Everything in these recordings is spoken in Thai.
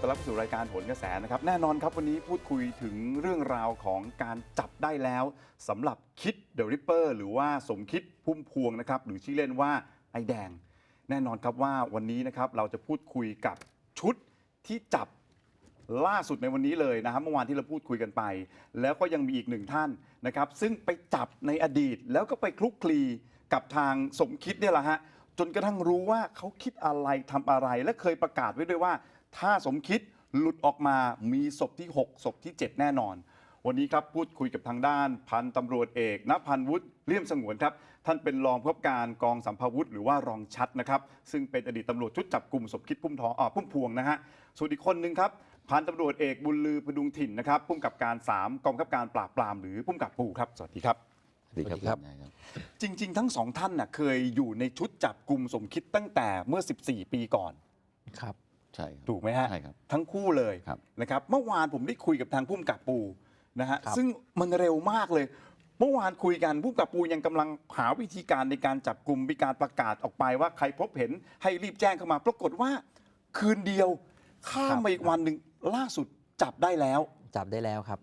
ต้อนรับสู่รายการโหนกระแสนะครับ แน่นอนครับวันนี้พูดคุยถึงเรื่องราวของการจับได้แล้วสำหรับคิดเดอะริปเปอร์หรือว่าสมคิดพุ่มพวงนะครับหรือชื่อเล่นว่าไอแดง แน่นอนครับว่าวันนี้นะครับเราจะพูดคุยกับชุดที่จับล่าสุดในวันนี้เลยนะครับเมื่อวานที่เราพูดคุยกันไป แล้วก็ยังมีอีกหนึ่งท่านนะครับ ซึ่งไปจับในอดีตแล้วก็ไปคลุกคลีกับทางสมคิดเนี่ยแหละฮะจนกระทั่งรู้ว่าเขาคิดอะไรทำอะไรและเคยประกาศไว้ด้วยว่า ถ้าสมคิดหลุดออกมามีศพที่ 6 ศพที่ 7 แน่นอน วันนี้ครับพูดคุยกับทางด้านพันตำรวจเอกณพันวุฒิเลี่ยมสงวนครับ ท่านเป็นรองผู้บังคับการกองสัมภาวุธหรือว่ารองชัดนะครับ ซึ่งเป็นอดีตตำรวจชุดจับกลุ่มสมคิดพุ่มทองอ่าพุ่มพวงนะฮะส่วนอีกคนหนึ่งครับพันตำรวจเอกบุญลือพดุงถิ่นนะครับพุ่มกับการ 3 กองบังคับการปราบปรามหรือพุ่มกับปูครับสวัสดีครับ สวัสดีครับสวัสดีครับณนายครับจริง ๆ ทั้งสองท่านน่ะเคยอยู่ในชุดจับกลุ่มสมคิดตั้งแต่เมื่อ 14 ปีก่อนครับ ใช่ครับ ถูกไหมฮะใช่ครับทั้งคู่เลยครับ นะครับเมื่อวานผมได้คุยกับทางพุ่มกับปูนะฮะครับซึ่งมันเร็วมากเลย เมื่อวานคุยกันพุ่มกับปูยังกำลังหาวิธีการในการจับกลุ่มมีการประกาศออกไปว่าใครพบเห็นให้รีบแจ้งเข้ามา ปรากฏว่า คืนเดียวข้ามมาอีกวันหนึ่งล่าสุดจับได้แล้ว จับได้แล้วครับ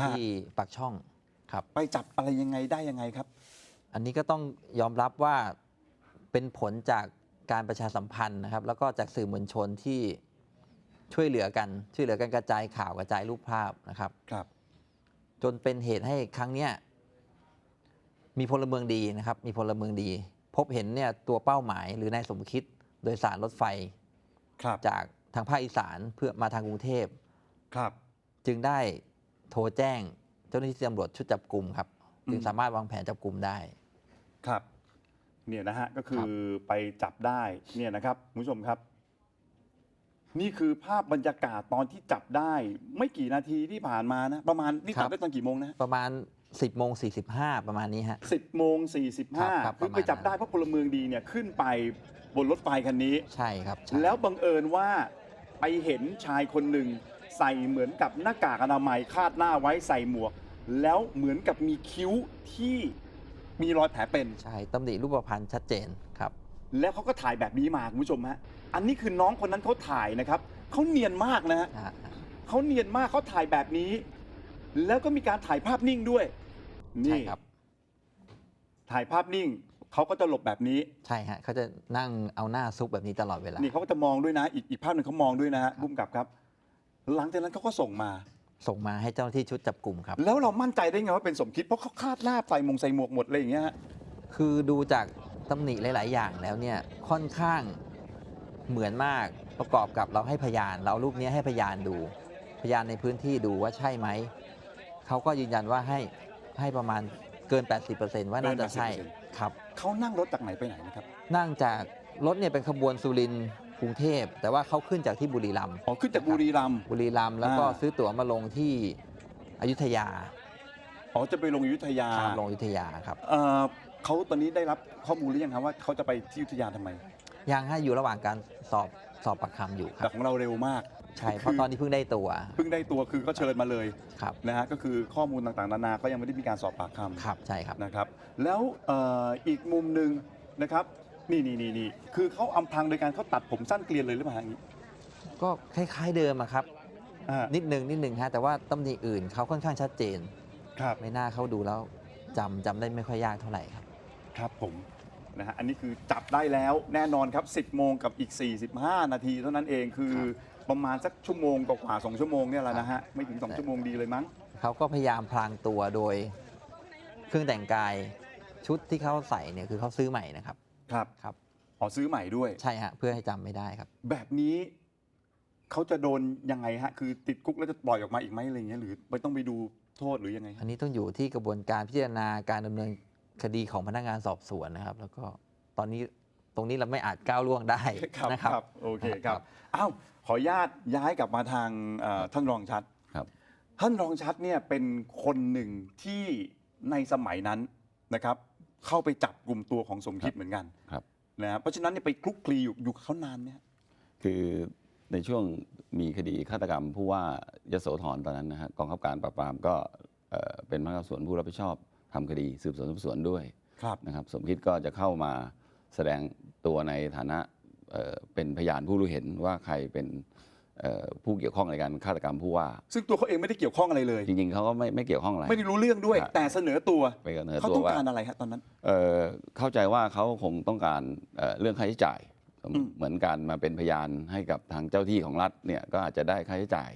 ฮะ ที่ปากช่องครับ ไปจับอะไรยังไงได้ยังไงครับ อันนี้ก็ต้องยอมรับว่าเป็นผลจาก การประชาสัมพันธ์นะครับ แล้วก็จากสื่อมวลชนที่ช่วยเหลือกันช่วยเหลือกันกระจายข่าวกระจายรูปภาพนะครับ ครับ จนเป็นเหตุให้ครั้งเนี้ยมีพลเมืองดีนะครับ มีพลเมืองดี พบเห็นเนี่ยตัวเป้าหมายหรือนายสมคิดโดยสารรถไฟครับ จากทางภาคอีสานเพื่อมาทางกรุงเทพ ครับ จึงได้โทรแจ้งเจ้าหน้าที่ตำรวจชุดจับกลุ่มครับ จึงอืมสามารถวางแผนจับกลุ่มได้ ครับ เนี่ยนะฮะก็คืครัอบไปจับได้เนี่ยนะครับคุณผู้ชมครับ นี่คือภาพบรรยากาศตอนที่จับได้ ไม่กี่นาทีที่ผ่านมานะประมาณนี่จับได้ตอนกี่โมงนะประมาณ 10โมง45ประมาณนี้ฮะสิบโมงสี่สิบครัห้าบครับคือประมาณไปจับได้นั้นเพราะพลเมืองดีเนี่ยขึ้นไปบนรถไฟคันนี้ ใช่ครับใช่แล้วบังเอิญว่าไปเห็นชายคนหนึ่งใส่เหมือนกับหน้ากากอนามัยคาดหน้าไว้ใส่หมวก แล้วเหมือนกับมีคิ้วที่ มีรอยแผลเป็น ใช่ตำหนิรูปพรรณชัดเจนครับ แล้วเขาก็ถ่ายแบบนี้มาคุณผู้ชมฮะอันนี้คือน้องคนนั้นเขาถ่ายนะครับเขาเนียนมากนะฮะนะฮะเขาเนียนมากเขาถ่ายแบบนี้ แล้วก็มีการถ่ายภาพนิ่งด้วยใช่นี่ครับ ถ่ายภาพนิ่งเขาก็จะหลบแบบนี้ ใช่ฮะเขาจะนั่งเอาหน้าซุกแบบนี้ตลอดเวลานี่เขาก็จะมองด้วยนะ อีกอีกภาพหนึ่งเขามองด้วยนะฮะครับบุ้มกับครับ หลังจากนั้นเขาก็ส่งมา ส่งมาให้เจ้าหน้าที่ชุดจับกลุ่มครับ แล้วเรามั่นใจได้ไงว่าเป็นสมคิดเพราะเขาคาดหน้าใส่มงใส่หมวกหมดเลยอย่างเงี้ยฮะคือดูจากตำหนิหลาย ๆ อย่างแล้วเนี่ยค่อนข้างเหมือนมากประกอบกับเราให้พยาน เราเอารูปนี้ให้พยานดู พยานในพื้นที่ดูว่าใช่ไหม เขาก็ยืนยันว่าให้ให้ประมาณเกิน 80%ว่าน่าจะใช่เกินครับเขานั่งรถจากไหนไปไหนนะครับ นั่งจากรถเนี่ยเป็นขบวนสุรินทร์ กรุงเทพ แต่ว่าเขาขึ้นจากที่บุรีรัมย์อ๋อขึ้นจากบุรีรัมย์ บุรีรัมย์แล้วก็อ่า ซื้อตั๋วมาลงที่อยุธยาอ๋อจะไปลงอยุธยาครับลงอยุธยาครับเอ่อเขาตอนนี้ได้รับข้อมูลหรือยังครับว่าเขาจะไปที่อยุธยาทำไม ยังให้อยู่ระหว่างการสอบสอบปากคำอยู่คแต่รับ ของเราเร็วมากใช่เพราะตอนนี้เพิ่งได้ตัวเพิ่งได้ตัวคือก็เชิญมาเลยครับนะฮะก็คือข้อมูลต่างๆนานาก็ยังไม่ได้มีการสอบปากคครับใช่ครับำนะครับแล้วเอ่ออีกมุมหนึ่งนะครับ นี่นี่นี่นี่คือเขาอำพรางโดยการเขาตัดผมสั้นเกลียนเลยหรือเปล่าอย่างนี้ก็คล้ายๆเดิมอะครับ อ่านิดหนึ่งนิดหนึ่งฮะแต่ว่าตำหนิอื่นเขาค่อนข้างชัดเจน ครับ ไม่น่าเขาดูแล้วจำจำได้ไม่ค่อยยากเท่าไหร่ครับ ครับผมนะฮะอันนี้คือจับได้แล้วแน่นอนครับ 10 โมงกับอีก 45 นาทีเท่านั้นเองคือครับประมาณสักชั่วโมงกว่าๆสองชั่วโมงเนี่ยแหละนะฮะไม่ถึง 2 ชั่วโมงดีเลยมั้ง เขาก็พยายามพลางตัวโดย เครื่องแต่งกายชุดที่เขาใส่เนี่ยคือเขาซื้อใหม่นะครับ ครับครับอ๋อซื้อใหม่ด้วย ใช่ฮะเพื่อให้จำไม่ได้ครับ แบบนี้เขาจะโดนยังไงฮะ คือติดคุกแล้วจะปล่อยออกมาอีกไหมอะไรเงี้ยหรือไม่ต้องไปดูโทษหรือยังไงอัฮะนนี้ต้องอยู่ที่กระบวนการพิจารณาการดำเนินคดีของพนักงานสอบสวนนะครับ แล้วก็ตอนนี้ตรงนี้เราไม่อาจก้าวล่วงได้ครับนะครับ ครับโอเคครับครับอ้าวขออนุญาตย้ายกลับมาทางเอ่อท่านรองชัด ครับ ท่านรองชัดเนี่ยเป็นคนหนึ่งที่ในสมัยนั้นนะครับ เข้าไปจับกลุ่มตัวของสมคิดเหมือนกันครับนะฮะเพราะฉะนั้นเนี่ยไปคลุกคลีอยู่อยู่กับเขานานเนี่ยคือในช่วงมีคดีฆาตกรรมผู้ว่ายโสธรตอนนั้นนะฮะกองขับการปราบปรามก็เอ่อเป็นพนักงานสอบสวนผู้รับผิดชอบทำคดีสืบสวนสอบสวนด้วยครับนะครับ สมคิดก็จะเข้ามาแสดงตัวในฐานะเอ่อเป็นพยานผู้รู้เห็นว่าใครเป็นเอ่อ ผู้เกี่ยวข้องในการฆาตกรรมผู้ว่า ซึ่งตัวเขาเองไม่ได้เกี่ยวข้องอะไรเลย จริงๆเขาก็ไม่ไม่เกี่ยวข้องอะไร ไม่ได้รู้เรื่องด้วยครับแต่เสนอตัวไปกันเนอเขาตัวต้องว่าการอะไรฮะตอนนั้นเอ่อเข้าใจว่าเขาคงต้องการเอ่อเรื่องค่าใช้จ่ายอืมเหมือนการมาเป็นพยานให้กับทางเจ้าที่ของรัฐเนี่ยก็อาจจะได้ค่าใช้จ่าย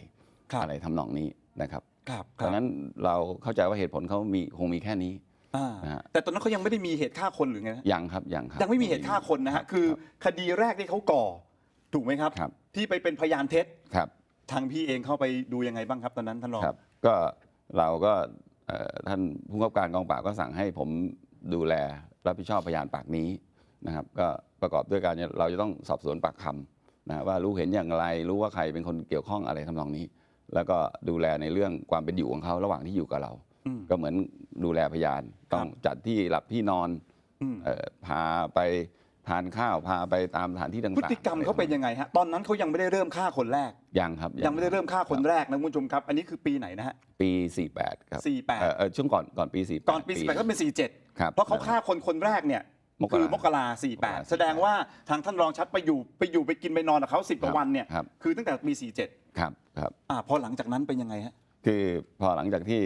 ครับอะไรทำนองนี้นะครับครับคตรัอบนนั้นเราเข้าใจว่าเหตุผลเขามีคงมีแค่นี้อ่านะฮะแต่ตอนนั้นเขายังไม่ได้มีเหตุฆ่าคนหรือไงนะยังครับยังครับยังไม่มีเหตุฆ่าคนนะฮะคือคดีแรกที่เขาก่อ ถูกไหมครับ ครับ ที่ไปเป็นพยานเท็จครับ ทางพี่เองเข้าไปดูยังไงบ้างครับตอนนั้นท่านรองครับ ก็เราก็เอ่อท่านผู้กำกับการกองปราบก็สั่งให้ผมดูแลรับผิดชอบพยานปากนี้นะครับ ก็ประกอบด้วยการเราจะต้องสอบสวนปากคำนะว่ารู้เห็นอย่างไร รู้ว่าใครเป็นคนเกี่ยวข้องอะไรทำนองนี้ แล้วก็ดูแลในเรื่องความเป็นอยู่ของเขาระหว่างที่อยู่กับเรา อืม ก็เหมือนดูแลพยาน ต้องจัดที่หลับที่นอนอืม เอ่อพาไป ทานข้าวพาไปตามสถานที่ต่างๆพฤติกรรมเขาเป็นยังไงฮะตอนนั้นเขายังไม่ได้เริ่มฆ่าคนแรกยังครับ ยังไม่ได้เริ่มฆ่าคนแรกนะคุณผู้ชมครับ อันนี้คือปีไหนนะฮะปี 48 ครับสี่แปดเอ่อเอ่อช่วงก่อนก่อนปี 48 ก่อนปีสี่แปดก็เป็นสี่เจ็ดครับ เพราะเขาฆ่าคนคนแรกเนี่ยมกราคือมกราสี่แปดมกราแสดงว่าทางท่านรองชัดไปอยู่ไปอยู่ไปกินไปนอนกับเขาสิบกว่าวันเนี่ยครับคือตั้งแต่ปีสี่เจ็ดครับครับอ่าพอหลังจากนั้นเป็นยังไงฮะคือพอหลังจากที่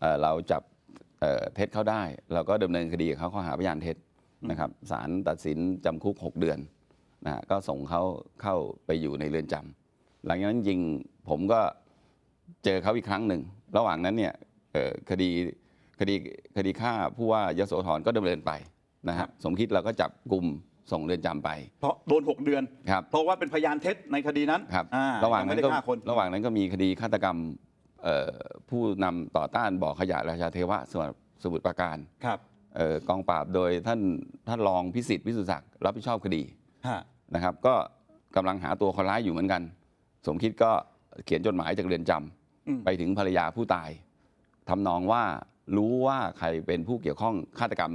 เอ่อเราจับเอ่อเท็จเขาได้ เราก็ดำเนินคดีกับเขาข้อหาพยานเท็จ นะครับศาลตัดสินจำคุก 6 เดือนนะฮะก็ส่งเขาเข้าไปอยู่ในเรือนจำหลังจากนั้นจริงผมก็เจอเขาอีกครั้งหนึ่ง ระหว่างนั้นเนี่ยเอ่อคดีคดีคดีฆ่าผู้ว่ายโสธรก็ดำเนินไปนะครัฮะบสมคิดเราก็จับกลุ่มส่งเรือนจำไป เพราะโดนหกเดือนครับเพราะว่าเป็นพยานเท็จในคดีนั้นครับอ่าระหว่างยันั้ไม่นได้ก็ฆ่าคนระหว่างนั้นก็มีคดีฆาตกรรมเอ่อผู้นำต่อต้านบ่อขยะราชาเทวะสมุทรสมุทรปราการครับเอ่อ กองปราบโดยท่านท่านรองพิสิทธิ์วิสุทธิศักดิ์รับผิดชอบคดีฮะนะครับ ก็กำลังหาตัวคนร้ายอยู่เหมือนกัน สมคิดก็เขียนจดหมายจากเรือนจำอืมไปถึงภรรยาผู้ตายทำนองว่ารู้ว่าใครเป็นผู้เกี่ยวข้องฆาตกรรม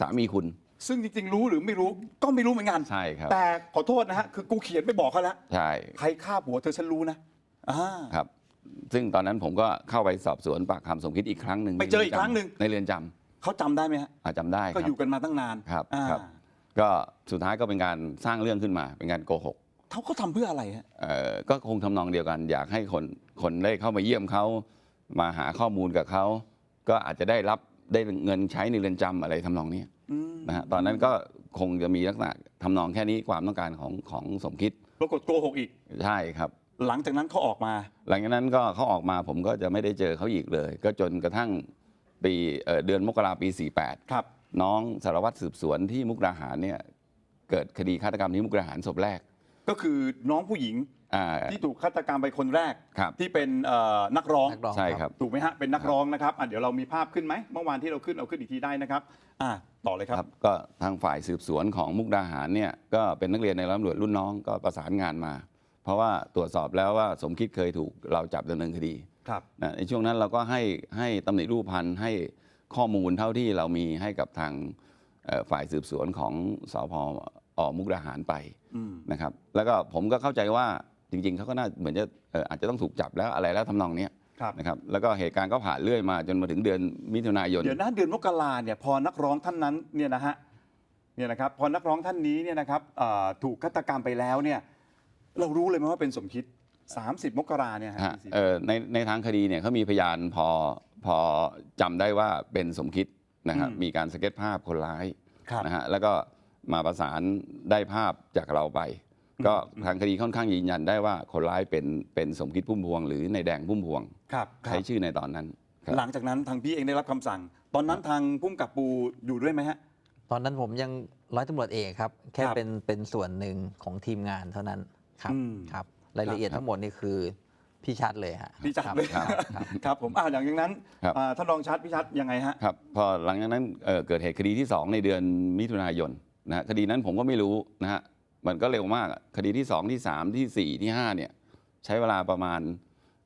สามีคุณ ซึ่งจริง ๆ รู้หรือไม่รู้ก็ไม่รู้เหมือนกันใช่ครับแต่ขอโทษนะฮะคือกูเขียนไปบอกเขาแล้วใช่ใครฆ่าผัวเธอฉันรู้นะอ่าครับซึ่งตอนนั้นผมก็เข้าไปสอบสวนปากคำสมคิดอีกครั้งหนึ่งไปเจออีกครั้งหนึ่งในเรือนจำ เขาจำได้ไหมฮะอาจำได้คก็รับอยู่กันมาตั้งนานครับอ่าครับ ก็สุดท้ายก็เป็นการสร้างเรื่องขึ้นมา เป็นการโกหกเขาเขาทำเพื่ออะไรฮะเอ่อก็คงทำนองเดียวกัน อยากให้คนคนได้เข้ามาเยี่ยมเขามาหาข้อมูลกับเขาก็อาจจะได้รับได้เงินใช้ในเรือนจำอะไรทำนองนี้อืมนะฮะตอนนั้นก็คงจะมีลักษณะทำนองแค่นี้ความต้องการของของสมคิดปรากฏโกหกอีก ใช่ครับ หลังจากนั้นเขาออกมา หลังจากนั้นก็เขาออกมาผมก็จะไม่ได้เจอเขาอีกเลย ก็จนกระทั่ง ปีเอ่อเดือนมกราปี 48 ครับ น้องสารวัตรสืบสวนที่มุกดาหารเนี่ยเกิดคดีฆาตกรรมที่มุกดาหารศพแรก ก็คือน้องผู้หญิงอ่าที่ถูกฆาตกรรมไปคนแรกครับที่เป็นเอ่อนักร้องนักร้องใช่ครับถูกไหมฮะเป็นนักร้องนะครับอะเดี๋ยวเรามีภาพขึ้นไหมเมื่อวานที่เราขึ้นเอาขึ้นอีกทีได้นะครับอ่าต่อเลยคครัรับบก็ทางฝ่ายสืบสวนของมุกดาหารเนี่ยก็เป็นนักเรียนในร้อยตำรวจรุ่นน้องก็ประสานงานมา เพราะว่าตรวจสอบแล้วว่าสมคิดเคยถูกเราจับดำเนินคดี ครับนะในช่วงนั้นเราก็ให้ให้ตำหนิรูปพันธ์ให้ข้อมูลเท่าที่เรามีให้กับทางเอ่อฝ่ายสืบสวนของสพอมุกดาหารไปอืมนะครับ แล้วก็ผมก็เข้าใจว่าจริง ๆเขาก็น่าเหมือนจะเอ่ออาจจะต้องถูกจับแล้วอะไรแล้วทำนองเนี้ยครับนะครับแล้วก็เหตุการณ์ก็ผ่านเรื่อยมาจนมาถึงเดือนมิถุนายนเดี๋ยวนะเดือนมกราเนี่ยพอนักร้องท่านนั้นเนี่ยนะฮะเนี่ยนะครับพอนักร้องท่านนี้เนี่ยนะครับเอ่อถูกฆาตกรรมไปแล้วเนี่ยเรารู้เลยไหมว่าเป็นสมคิด 30 มกราเนี่ยฮะฮะเอ่อในในทางคดีเนี่ยเขามีพยานพอพอจำได้ว่าเป็นสมคิดนะครับมีการสเก็ตภาพคนร้ายครับ นะฮะแล้วก็มาประสานได้ภาพจากเราไป ก็ทางคดีค่อนข้างยืนยันได้ว่าคนร้ายเป็นเป็นสมคิดพุ่มพวง หรือในายแดงพุ่มพวง ครับครัใช้บชื่อในตอนนั้นครับ หลังจากนั้นทางพี่เองได้รับคำสั่ง ตอนนั้นทางพุ่มกับปูอยู่ด้วยไหมฮะ ตอนนั้นผมยังร้อยตำรวจเอกครับ แค่ครับเป็นเป็นส่วนหนึ่งของทีมงานเท่านั้นครับอืม ครับ รายละเอียดครับทั้งหมดนี่คือพี่ชัดเลยฮะพี่ชัดครับเลยครับครับครับผมอ่าอย่างนั้นครับ อ่าท่านรองชัดพี่ชัดยังไงฮะ ครับพอหลังจากนั้นเอ่อเกิดเหตุคดีที่ 2 ในเดือนมิถุนายนนะฮะคดีนั้นผมก็ไม่รู้นะฮะมันก็เร็วมากอะคดีที่ 2 ที่ 3 ที่4 ที่ 5 เนี่ย ใช้เวลาประมาณ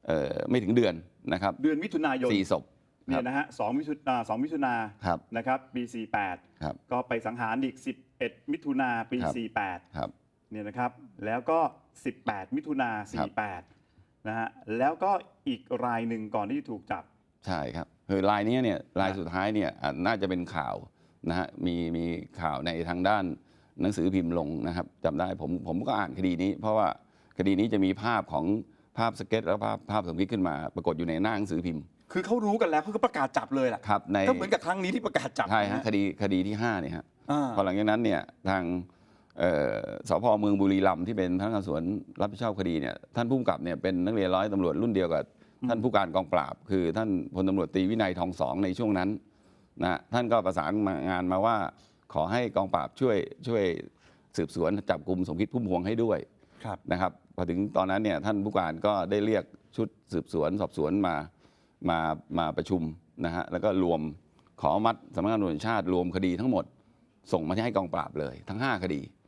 เอ่อไม่ถึงเดือนนะครับเดือนมิถุนายนสี่ศพคเนี่รับยนะฮะสองมิถุนาสองมิถุนาครับนะครับปี48ครับก็ไปสังหารอีก 11 มิถุนาปี ครับ48ครับเนี่ยนะครับ แล้วก็ 18 มิถุนาครับ48นะฮะแล้วก็อีกรายหนึ่งก่อนที่จะถูกจับ ใช่ครับคือลายนี้เนี่ยลายสุดท้ายเนี่ยอะน่าจะเป็นข่าวนะฮะมีมีข่าวในทางด้านหนังสือพิมพ์ลงนะครับจำได้ผมผมก็อ่านคดีนี้ เพราะว่าคดีนี้จะมีภาพของภาพสเก็ตแล้วภาพภาพสมคิดขึ้นมา ปรากฏอยู่ในหน้าหนังสือพิมพ์ คือเขารู้กันแล้วเขาก็ประกาศจับเลยแหละครับในก็เหมือนกับครั้งนี้ที่ประกาศจับใช่ฮะนคดีคดีที่ห้าเนี่ยฮะอ่าพอหลังจากนั้นเนี่ยทางเอ่อ สพเมืองบุรีรัมย์ที่เป็นพนักงานสวนรับผิดชอบคดีเนี่ยท่านผู้กำกับเนี่ยเป็นนักเรียนร้อยตำรวจรุ่นเดียวกับท่านผู้การกองปราบ คือท่านพลตำรวจตรีวินัยทองสองในช่วงนั้นนะฮะท่านก็ประสานมางานมาว่าขอให้กองปราบช่วยช่วยสืบสวนจับกลุ่มสมคิดพุ่มพวงให้ด้วยครับนะครับพอถึงตอนนั้นเนี่ยท่านผู้การก็ได้เรียกชุดสืบสวนสอบสวนมามามาประชุมนะฮะแล้วก็รวมขออนุมัดสำนักงานตำรวจแห่งชาติรวมคดีทั้งหมด ส่งมาให้กองปราบเลย ทั้ง 5 คดีครับ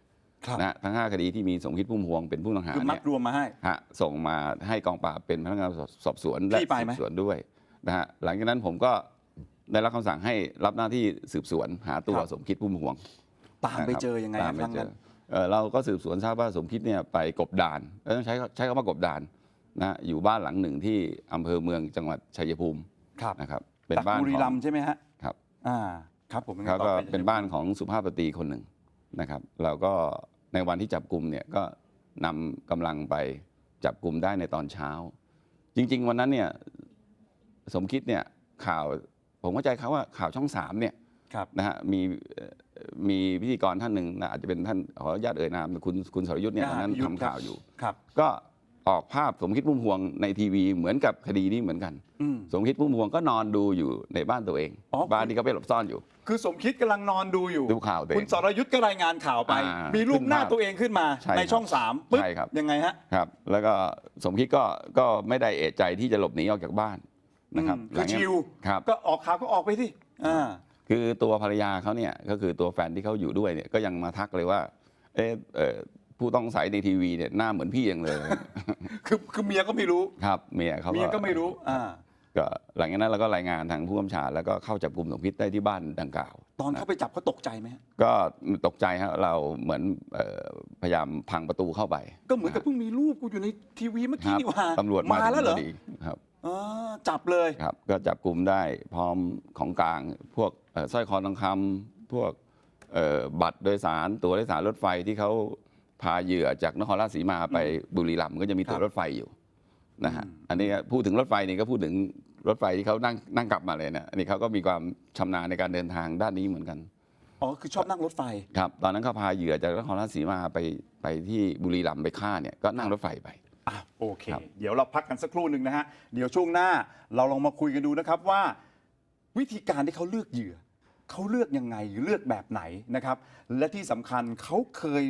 นะฮะทั้ง 5 คดีที่มีสมคิดพุ่มพวงเป็นผู้ต้องหาคือมัเนี่ดยรวมมาให้ ฮะส่งมาให้กองปราบเป็นพนักงานสอบสวนและพี่ไปสืไหม บสวนด้วยนะฮะหลังจากนั้นผมก็ได้รับคำสั่งให้รับหน้าที่สืบสวนหาตัวครับสมคิดพุ่มพวง ตามไปนะครับเจอยังไงตามคไปรั้งเจนั้อนเอ่อเราก็สืบสวนทราบว่าสมคิดเนี่ยไปกบดานเอ้ยต้องใช้ใช้คำว่ากบดานนะอยู่บ้านหลังหนึ่งที่อำเภอเมืองจังหวัดชัยภูมิครับนะครับเป็นจากบ้านบุรีของรัมย์ใช่ไหมฮะครับ อ่า ครับผมยังไงเขาต่อก็ไเป็นบ้านของสุภาพสตรีคนหนึ่ง นะครับเราก็ในวันที่จับกลุ่มเนี่ยก็นำกำลังไปจับกลุ่มได้ในตอนเช้า จริง ๆ วันนั้นเนี่ยสมคิดเนี่ยข่าวผมเข้าใจเขาว่าข่าวช่องสามเนี่ยครับนะฮะมีเอ่อมีพิธีกรท่านหนึ่งนะอาจจะเป็นท่านขออนุญาตเอ่ยนามคุณคุณสรยุทธ์เนี่ยตอ่าอนนั้นพี่ยุทธทำครับข่าวอยู่ครับก็ ออกภาพสมคิดพุ่มพวงในทีวีเหมือนกับคดีนี้เหมือนกัน อืม สมคิดพุ่มพวงก็นอนดูอยู่ในบ้านตัวเอง อ๋อ บ้านที่เขาไปหลบซ่อนอยู่ คือสมคิดกำลังนอนดูอยู่ ดูข่าวตัวเอคุณงสรยุทธ์ก็รายงานข่าวไป อ่ามีมีรูปหน้าขึ้นภาพตัวเองขึ้นมาใช่ครับในช่องสามปึ๊บใช่ครับ ยังไงฮะครับ แล้วก็สมคิดก็ก็ไม่ได้เอะใจที่จะหลบหนีออกจากบ้านนะครับอืมหลัคืองจากชิวครับ ก็ออกข่าวก็ออกไปที่อ่า คือตัวภรรยาเขาเนี่ยก็คือตัวแฟนที่เขาอยู่ด้วยเนี่ยก็ยังมาทักเลยว่า เอะเอ่อ ผู้ต้องสงสัยในทีวีเนี่ยหน้าเหมือนพี่ยังเลย คือคือเมียก็ไม่รู้ครับเมียเขาเมียก็ไม่รู้อ่าก็หลังจากนั้นเราก็รายงานทางผู้กำชาแล้วก็เข้าจับกลุ่มสมคิดได้ที่บ้านดังกล่าว ตอนเขาไปจับเขาตกใจไหมฮะก็ตกใจฮะเราเหมือนเอ่อพยายามพังประตูเข้าไปก็เหมือนกับเพิ่งมีรูปกูอยู่ในทีวีเมื่อคกี้รับนี่หว่าตำรวจมาถึงแล้วเหรอพดีครับ อ่าจับเลย ครับก็จับกลุ่มได้พร้อมของกลางพวกเอ่อสร้อยคอทองคำพวกเอ่อบัตรโดยสารตั๋วโดยสารรถไฟที่เขา พาเหยื่อจากนครราชสีมาไปบุรีรัมย์ก็จะมีตั๋วครับรถไฟอยู่นะฮะอืมอันนี้พูดถึงรถไฟนี่ก็พูดถึงรถไฟที่เขานั่งนั่งกลับมาเลยนะอันนี้เขาก็มีความชำนาญในการเดินทางด้านนี้เหมือนกันอ๋อคือชอบนั่งรถไฟครับตอนนั้นเขาพาเหยื่อจากนครราชสีมาไปไปที่บุรีรัมย์ไปฆ่าเนี่ยก็นั่งรถไฟไปอะโอเคครับเดี๋ยวเราพักกันสักครู่หนึ่งนะฮะเดี๋ยวช่วงหน้าเราลองมาคุยกันดูนะครับว่า วิธีการที่เขาเลือกเหยื่อเขาเลือกยังไงเลือกแบบไหนนะครับ และที่สำคัญเขาเคย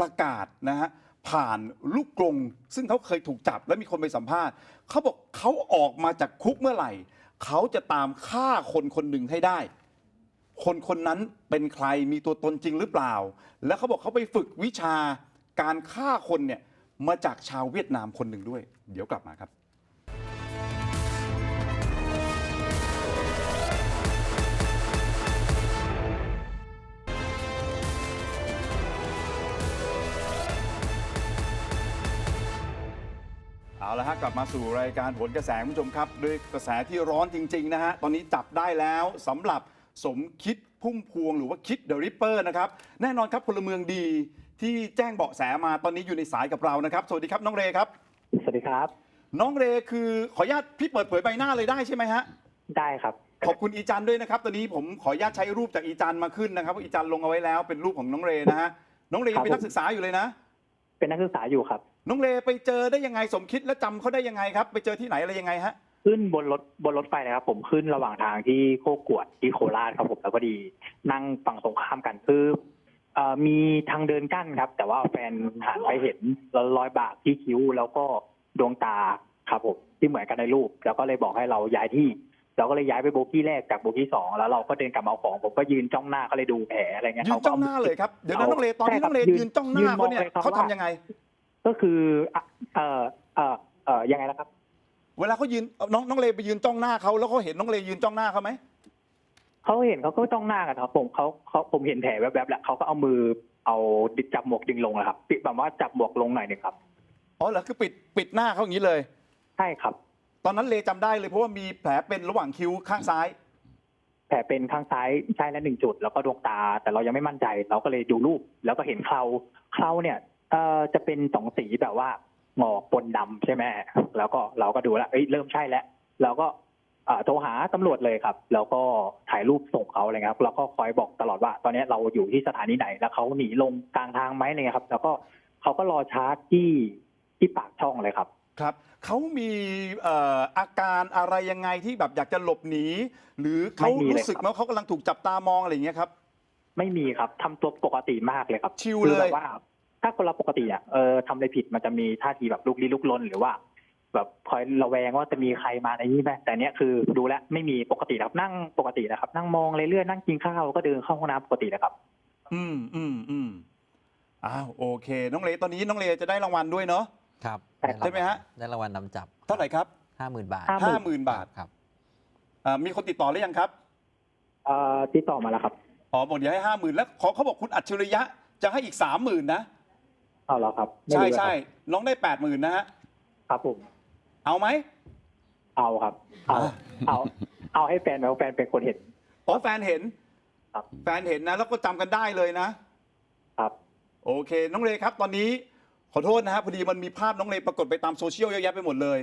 ประกาศนะฮะผ่านลูกกรงซึ่งเขาเคยถูกจับและมีคนไปสัมภาษณ์เขาบอกเขาออกมาจากคุกเมื่อไหร่ เขาจะตามฆ่าคนคนหนึ่งให้ได้ คนคนนั้นเป็นใครมีตัวตนจริงหรือเปล่า แล้วเขาบอกเขาไปฝึกวิชาการฆ่าคนเนี่ยมาจากชาวเวียดนามคนหนึ่งด้วย เดี๋ยวกลับมาครับ ละฮะกลับมาสู่รายการผลกระแสคุณผู้ชมครับ ด้วยกระแสที่ร้อนจริง ๆ นะฮะ ตอนนี้จับได้แล้วสำหรับสมคิดพุ่มพวงหรือว่าคิดเดอะริปเปอร์นะครับ แน่นอนครับพลเมืองดีที่แจ้งเบาะแสมาตอนนี้อยู่ในสายกับเรานะครับ สวัสดีครับน้องเรครับ สวัสดีครับ น้องเรคือขออนุญาตพี่เปิดเผยใบหน้าเลยได้ใช่ไหมฮะ ได้ครับ ขอบคุณอีจันด้วยนะครับ ตอนนี้ผมขออนุญาตใช้รูปจากอีจันมาขึ้นนะครับเพราะอีจันลงเอาไว้แล้วเป็นรูปของน้องเรนะฮะ น้องเรยังเป็นนักศึกษาอยู่เลยนะ เป็นนักศึกษาอยู่ครับ น้องเรไปเจอได้ยังไงสมคิดและจำเขาได้ยังไงครับ ไปเจอที่ไหนอะไรยังไงฮะ ขึ้นบนรถบนรถไฟนะครับผมขึ้นระหว่างทางที่โคกวดที่โคราชครับผมแล้วพอดีนั่งฝั่งตรงข้ามกันคือเอ่อมีทางเดินกั้นครับ แต่ว่าแฟนหันไปเห็นรอยบากที่คิ้วแล้วก็ดวงตาครับผมที่เหมือนกันในรูป แล้วก็เลยบอกให้เราย้ายที่ เราก็เลยย้ายไปโบกี้แรกจากโบกี้สองแล้วเราก็เดินกลับมาเอาของผมก็ยืนจ้องหน้าก็เลยดูแผลอะไรเงี้ยยืนขก็จ้องหน้าเลยครับเดี๋ยวนะน้องเลตอนที่ใช่คน้รัอบงเลยืนยืนจ้องหน้าเขาเนี่ยยืนมองเลยครับเขาทำว่ายังไง ก็คืออะเอ่อเอ่อเอ่อยังไงนะครับ เวลาเขายืนน้องน้องเลไปยืนจ้องหน้าเขาแล้วเขาเห็นน้องเลยืนจ้องหน้าเขาไหมเขาเห็นเขาก็จ้องหน้ากันครับผมเขาเขาผมเห็นแผลแวบๆแล้วเขาก็เอามือเอาดิจับหมวกดึงลงนะครับปิดแบบว่าจับหมวกลงหน่อยหนึ่งครับอ๋อเหรอคือปิดปิดหน้าเขาอย่างนี้เลย ใช่ครับ ตอนนั้นเลจำได้เลยเพราะว่ามีแผลเป็นระหว่างคิ้วข้างซ้าย แผลเป็นข้างซ้ายใช่และหนึ่งจุด แล้วก็ดวงตา แต่เรายังไม่มั่นใจ เราก็เลยดูรูปแล้วก็เห็นเคราเคราเนี่ย เอ่อจะเป็นสองสีแบบว่างอกปนดำใช่ไหมแล้วก็เราก็ดูแล้วเอ้ยเริ่มใช่แล้วเราก็เอ่อโทรหาตำรวจเลยครับ แล้วก็ถ่ายรูปส่งเขาอะไรเงี้ยครับ แล้วก็คอยบอกตลอดว่า ตอนนี้เราอยู่ที่สถานีไหน แล้วเขาหนีลงกลางทางไหมอะไรเงี้ยครับ แล้วก็เขาก็รอชาร์จที่ที่ปากช่องเลยครับ ครับเขามีเอ่ออาการอะไรยังไงที่แบบอยากจะหลบหนี หรือเขาไม่มีเลยรู้สึกครับไหมว่าเขากำลังถูกจับตามองอะไรอย่างเงี้ยครับ ไม่มีครับทำตัวปกติมากเลยครับชิลคือเลยแบบว่า ถ้าคนเราปกติอะเออทำอะไรผิดมันจะมีท่าทีแบบลุกลี้ลุกลนหรือว่า แบบคอยระแวงว่าจะมีใครมาในนี้ไหมแต่เนี้ยคือดูแลวไม่มีปกติครับนั่งปกตินะครับ นั่งมองเรื่อยๆนั่งกินข้าวก็เดินเข้าห้องน้ำปกตินะครับ อืมอืมอืมอ้าวโอเค น้องเลตอนนี้น้องเลจะได้รางวัลด้วยเนาะครับใช่ไหมฮะ ได้รางวัลนำจับเท่าไหร่ครับห้าหมื่นบาทห้าห้าหมื่นบาทครับอ่ามีคนติดต่อหรือยังครับเอ่อติดต่อมาแล้วครับอ๋อบอกเดี๋ยวให้ห้าหมื่นแล้วขอเขาบอกคุณอัจฉริยะจะให้อีกสามหมื่นนะ เอาแล้วครับไม่ใช่รู้เลยครับใช่น้องได้แปดหมื่นนะฮะครับผม เอาไหมเอาครับ เอาอ่าเอา เอาให้แฟนแล้วแฟนเป็นคนเห็น อ๋อแฟนเห็นครับ แฟนเห็นนะ แล้วก็จำกันได้เลยนะ ครับ โอเค น้องเลครับ ตอนนี้ขอโทษนะฮะพอดีมันมีภาพน้องเลปรากฏไปตามโซเชียลเยอะแยะไปหมดเลย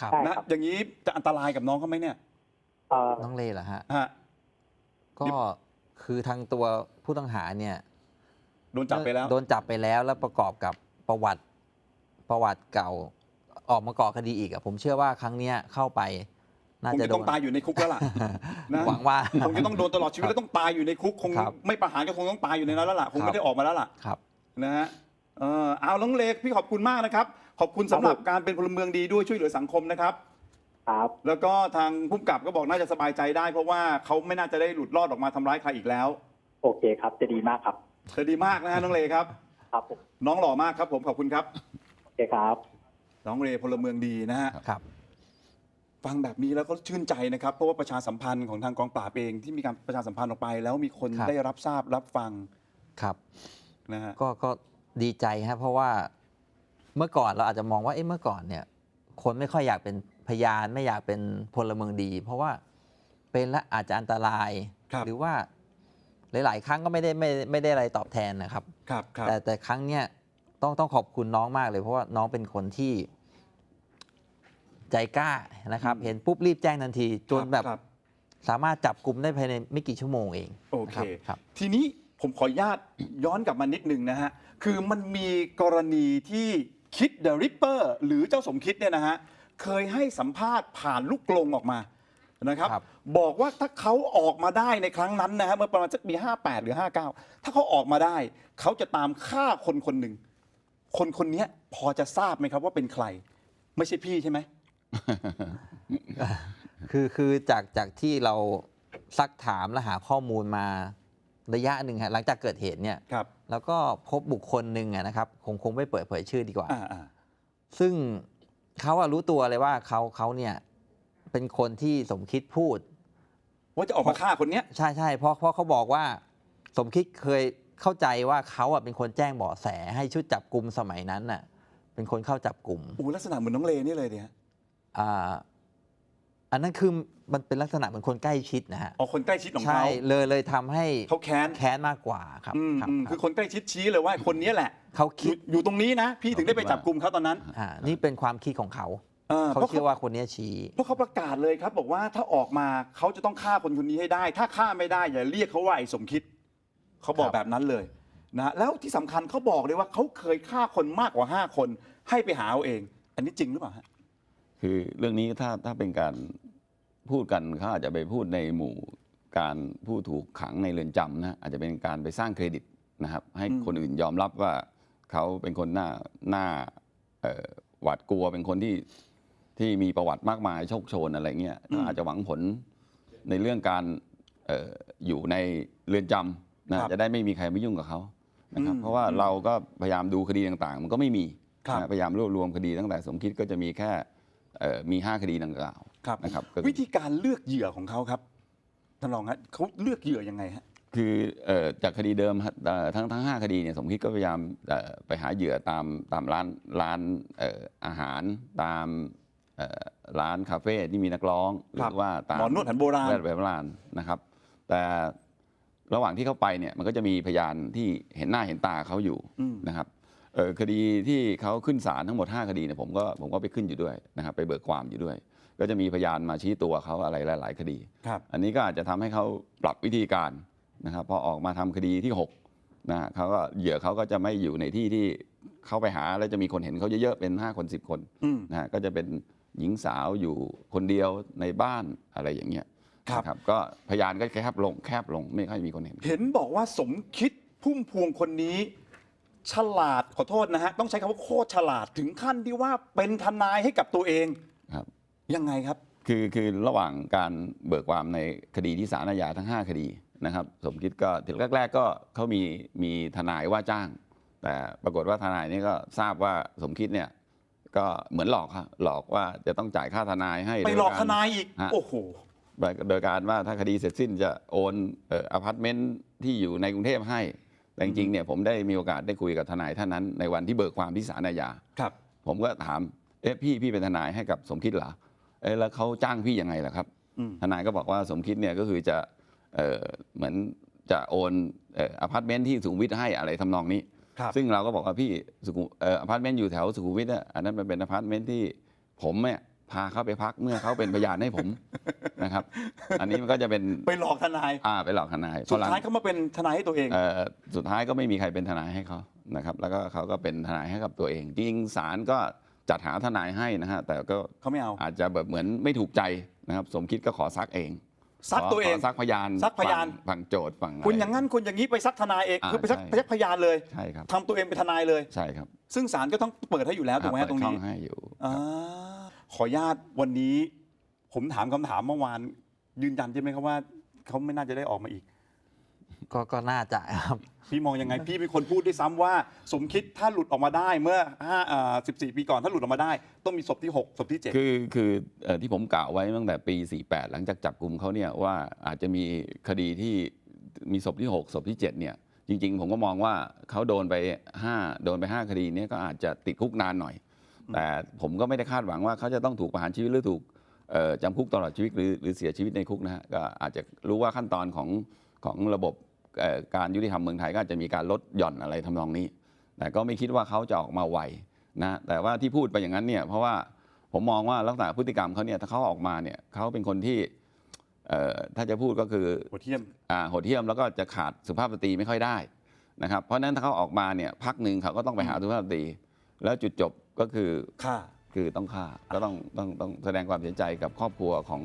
ครับ ใช่นะอย่างนี้จะอันตรายกับน้องเขาไหมเนี่ยเอ่อน้องเลเหรอฮะ ฮะ ก็คือทางตัวผู้ต้องหาเนี่ยโดนจับไปแล้ว โดนจับไปแล้วแล้วประกอบกับประวัติประวัติเก่าออกมาก่อคดีอีกอะผมเชื่อว่าครั้งเนี้ยเข้าไป น่าคงจะจะโดต้องนตายอยู่ในคุกแล้วล่ะนะหวังว่าคงจะต้องโดนตลอดชีวิตแล้วต้องตายอยู่ในคุกคงครับไม่ประหารก็คงต้องตายอยู่ในนั้นแล้วล่ะคงครัไม่บได้ออกมาแล้วล่ะ ครับ นะฮะเออเอาน้องเลพี่ขอบคุณมากนะครับ ขอบคุณสำหรับการเป็นพลเมืองดีด้วยช่วยเหลือสังคมนะครับ ครับ แล้วก็ทางผู้กำกับก็บอกน่าจะสบายใจได้ เพราะว่าเขาไม่น่าจะได้หลุดรอดออกมาทำร้ายใครอีกแล้ว โอเคครับ จะดีมากครับ จะดีมากนะฮะน้องเลครับ ครับผมน้องหล่อมากครับ ผมขอบคุณครับ โอเคครับ น้องเลพลเมืองดีนะฮะ ครับ ฟังแบบนี้แล้วก็ชื่นใจนะครับ เพราะว่าประชาสัมพันธ์ของทางกองปราบเองที่มีการประชาสัมพันธ์ออกไป แล้วมีคนครับ ได้รับทราบรับฟังครับ นะฮะ ก็ก็ดีใจฮะเพราะว่าเมื่อก่อนเราอาจจะมองว่าเอ๊ะเมื่อก่อนเนี่ย คนไม่ค่อยอยากเป็นพยานไม่อยากเป็นพลเมืองดี เพราะว่าเป็นและอาจจะอันตราย ครับหรือว่า หลาย ๆ ครั้งก็ไม่ได้ไม่ไม่ได้อะไรตอบแทนนะครับ ครับครับ แต่แต่ครั้งเนี้ยต้องต้องขอบคุณน้องมากเลยเพราะว่าน้องเป็นคนที่ ใจกล้านะครับอืมเห็นปุ๊บรีบแจ้งทันที จนแบบครับสามารถจับกลุ่มได้ภายในไม่กี่ชั่วโมงเองโอเค นะครับครับ ทีนี้ผมขออนุญาตย้อนกลับมานิดนึงนะฮะ คือมันมีกรณีที่คิดเดอะริปเปอร์หรือเจ้าสมคิดเนี่ยนะฮะ เคยให้สัมภาษณ์ผ่านลูกกลงออกมานะครับ ครับ บอกว่าถ้าเขาออกมาได้ในครั้งนั้นนะฮะเมื่อประมาณสักปี58 หรือ 59 ถ้าเขาออกมาได้ เขาจะตามฆ่าคนคนหนึ่ง คนคนนี้พอจะทราบไหมครับว่าเป็นใคร ไม่ใช่พี่ใช่ไหม คือคือจากจากที่เราซักถามและหาข้อมูลมาระยะหนึ่งฮะหลังจากเกิดเหตุเนี่ยครับ แล้วก็พบบุคคลหนึ่งอะนะครับคงคงไม่เปิดเผยชื่อดีกว่าอ่าอ่า ซึ่งเขาอะรู้ตัวเลยว่าเขาเขาเนี่ยเป็นคนที่สมคิดพูด ว่าจะออกมาฆ่าคนเนี้ย ใช่ใช่เพราะเพราะเขาบอกว่า สมคิดเคยเข้าใจว่าเขาอะเป็นคนแจ้งเบาะแสให้ชุดจับกลุ่มสมัยนั้นน่ะ เป็นคนเข้าจับกลุ่มอู้ลักษณะเหมือนน้องเลนี่เลยเนี่ยอ่าอันนั้นคือมันเป็นลักษณะเหมือนคนใกล้ชิดนะฮะอ๋อคนใกล้ชิดของใช่เขาเลยเลยทำให้เขาแค้นแค้นมากกว่าครับอืมครับอืมรับคือคนใกล้ชิดชี้เลยว่าคนนี้แหละเขาอคิยู่ดอยู่ตรงนี้นะ พี่ถึงได้ไปจับกลุ่มเขาตอนนั้น อ่านี่เป็นความคิดของเขา เออเขาเพราะ เชื่เขาอว่าคนนี้ชี้ เพราะเขาประกาศเลยครับ บอกว่าถ้าออกมาเขาจะต้องฆ่าคนคนนี้ให้ได้ ถ้าฆ่าไม่ได้อย่าเรียกเขาว่าไอ้สมคิดเขาบอกครับ แบบนั้นเลยนะแล้วที่สำคัญเขาบอกเลยว่าเขาเคยฆ่าคนมากกว่าห้าคน ให้ไปหาเอาเอง อันนี้จริงหรือเปล่าฮะ คือเรื่องนี้ถ้าถ้าเป็นการพูดกันเขาอาจจะไปพูดในหมู่การผู้ถูกขังในเรือนจำนะอาจจะเป็นการไปสร้างเครดิตนะครับ ให้อืม คนอื่นยอมรับว่าเขาเป็นคนหน้าหน้าเอ่อหวาดกลัวเป็นคนที่ ที่มีประวัติมากมายโชคโชนอะไรเงี้ยก็อาจจะหวังผลในเรื่องการเอออยู่ในเรือนจำนะจะได้ไม่มีใครมายุ่งกับเขานะครับเพราะว่าเราก็พยายามดูคดีต่างๆ มันก็ไม่มีครับ นะพยายามรวบรวมคดีตั้งแต่สมคิดก็จะมีแค่เอ่อมี 5 คดีดังกล่าวครับ นะครับก็วิธีการเลือกเหยื่อของเขาครับท่านรองฮะเขาเลือกเหยื่อยังไงฮะ คือเอ่อจากคดีเดิมฮะเอ่อทั้งทั้งห้าคดีเนี่ยสมคิดก็พยายามเอ่อไปหาเหยื่อตามตามร้านร้านเอ่ออาหารตามเอ่อ ร้านคาเฟ่ที่มีนักร้อง หรืครับอว่าตามหมอนวดแผนโบราณแวดแผนโบราณนะครับ แต่ระหว่างที่เข้าไปเนี่ยมันก็จะมีพยานที่เห็นหน้าเห็นตาเขาอยู่อืมนะครับเอ่อคดีที่เขาขึ้นศาลทั้งหมด 5 คดีเนี่ยผมก็ผมก็ไปขึ้นอยู่ด้วยนะครับไปเบิกความอยู่ด้วย ก็จะมีพยานมาชี้ตัวเขาอะไรหลาย ๆ คดีครับอันนี้ก็อาจจะทำให้เขาปรับวิธีการนะครับพอออกมาทำคดีที่6นะฮะเขาก็เหยื่อเขาก็จะไม่อยู่ในที่ที่เข้าไปหาแล้วจะมีคนเห็นเขาเยอะ ๆ เป็น 5 คน 10 คนอืมนะฮะก็จะเป็น หญิงสาวอยู่คนเดียวในบ้านอะไรอย่างเงี้ยครับ นะก็พยานก็แคบลงแคบลงไม่ค่อยมีคนเห็น เห็นบอกว่าสมคิดพุ่มพวงคนนี้ ฉลาดขอโทษนะฮะ ต้องใช้คำว่าโคตรฉลาดถึงขั้นที่ว่าเป็นทนายให้กับตัวเองครับ ยังไงครับ คือคือระหว่างการเบิกความในคดีที่ศาลอาญาทั้ง 5 คดีนะครับ สมคิดก็ทีแรก ๆ ก็เขามีมีทนายว่าจ้าง แต่ปรากฏว่าทนายนี่ก็ทราบว่าสมคิดเนี่ย ก็เหมือนหลอกครับหลอกว่าจะต้องจ่ายค่าทนายให้ไปโดยหลอกรทนายอีก ฮะ โอ้โห โดยการว่าถ้าคดีเสร็จสิ้นจะโอนเอ่ออพาร์ตเมนต์ที่อยู่ในกรุงเทพให้แต่จริงๆเนี่ยผมได้มีโอกาสได้คุยกับทนายท่านนั้น ในวันที่เบิกความที่ศาลอาญา ครับ ผมก็ถามเอ๊ะพี่พี่เป็นทนายให้กับสมคิดเหรอเอ๊ะแล้วเขาจ้างพี่ยังไงล่ะครับ อืม ทนายก็บอกว่าสมคิดเนี่ยก็คือจะเอ่อเหมือนจะโอนเอ่ออพาร์ตเมนต์ที่สุขุมวิทให้อะไรทำนองนี้ครับ ซึ่งเราก็บอกว่าพี่สุขุมเอ่ออพาร์ตเมนต์อยู่แถวสุขุมวิทอะอันนั้นมันเป็นอพาร์ตเมนต์ที่ผมเนี่ยพาเขาไปพักเมื่อเขาเป็นพยานให้ผมนะครับ อันนี้มันก็จะเป็นไปหลอกทนายอ่าไปหลอกทนายสุดพอหลังท้ายเขามาเป็นทนายให้ตัวเองเอ่อสุดท้ายก็ไม่มีใครเป็นทนายให้เขานะครับ แล้วก็เขาก็เป็นทนายให้กับตัวเองจริงๆศาลก็จัดหาทนายให้นะฮะแต่ก็เขาไม่เอาอาจจะแบบเหมือนไม่ถูกใจนะครับ สมคิดก็ขอซักเอง ซักตัวเองขซักพยานซักพยานฝั่งฝั่งโจทย์ฝั่งะไรคุณอย่างนั้นคุณอย่างนี้ไปซักทนายเองอ่าคือไปซักใช่ไปซักพยานเลยใช่ครับทำตัวเองเป็นทนายเลยใช่ครับ ซึ่งศาลก็ต้องเปิดให้อยู่แล้วถูกไหมฮะตรงเปิดช่นี้องให้อยู่อ่าขออนุญาตวันนี้ ผมถามคำถามเมื่อวานยืนยันใช่ไหมครับว่าเขาไม่น่าจะได้ออกมาอีก ก็ก็น่าจะครับ พี่มองยังไงพี่เป็นคนพูดด้วยซ้ำว่า สมคิดถ้าหลุดออกมาได้เมื่อ5อ่า14 ปีก่อนถ้าหลุดออกมาได้ ต้องมีศพที่ 6 ศพที่ 7 คือคือเอ่อที่ผมกล่าวไว้ตั้งแต่ปี 48 หลังจากจับกลุ่มเขาเนี่ยว่าอาจจะมีคดีที่มีศพที่ 6 ศพที่ 7 เนี่ย จริง ๆ ผมก็มองว่าเขาโดนไป 5 โดนไป 5 คดีเนี้ก็อาจจะติดคุกนานหน่อย แต่ผมก็ไม่ได้คาดหวังว่าเขาจะต้องถูกประหารชีวิตหรือถูกเอ่อจำคุกตลอดชีวิตหรือหรือเสียชีวิตในคุกนะฮะก็อาจจะรู้ว่าขั้นตอนของของระบบเอ่อ การยุติธรรมเมืองไทยก็อาจจะมีการลดหย่อนอะไรทำนองนี้ แต่ก็ไม่คิดว่าเขาจะออกมาไวนะแต่ว่าที่พูดไปอย่างนั้นเนี่ยเพราะว่าผมมองว่าลักษณะพฤติกรรมเขาเนี่ยถ้าเขาออกมาเนี่ยเขาเป็นคนที่เอ่อถ้าจะพูดก็คือโหดเที่ยมอ่าโหดเหี้ยมแล้วก็จะขาดสุภาพสตรีไม่ค่อยได้นะครับเพราะฉะนั้นถ้าเขาออกมาเนี่ยพักหนึ่งเขาก็ต้องไปหาสุภาพสตรี แล้วจุดจบก็คือค่ะคือต้องฆ่าก็ต้องต้องต้องแสดงความเสียใจกับครอบครัวของ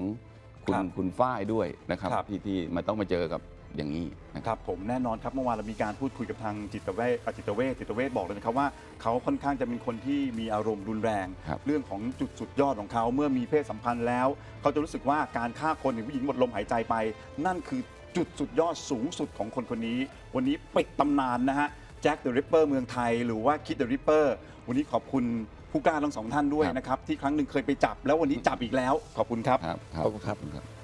คุณครับคุณฝ้ายด้วยนะครับครับที่ที่มันต้องมาเจอกับ อย่างนี้นะคครับรับผมแน่นอนครับเมื่อวานเรามีการพูดคุยกับทางจิตเวชอะจิตเวชจิตเวชบอกเลยนะครับว่าเขาค่อนข้างจะเป็นคนที่มีอารมณ์รุนแรง ครับ เรื่องของจุดสุดยอดของเขาเมื่อมีเพศสัมพันธ์แล้ว เขาจะรู้สึกว่าการฆ่าคนหรือผู้หญิงหมดลมหายใจไป นั่นคือจุดสุดยอดสูงสุดของคนคนนี้ วันนี้ปิดตำนานนะฮะแจ็คเดอะริปเปอร์เมืองไทย หรือว่าคิดเดอะริปเปอร์วันนี้ขอบคุณผู้กล้าทั้งสองท่านด้วยนะครับที่ครั้งหนึ่งเคยไปจับแล้ววันนี้จับอีกแล้วขอบคุณครับ ครับขอบคุณครับครับ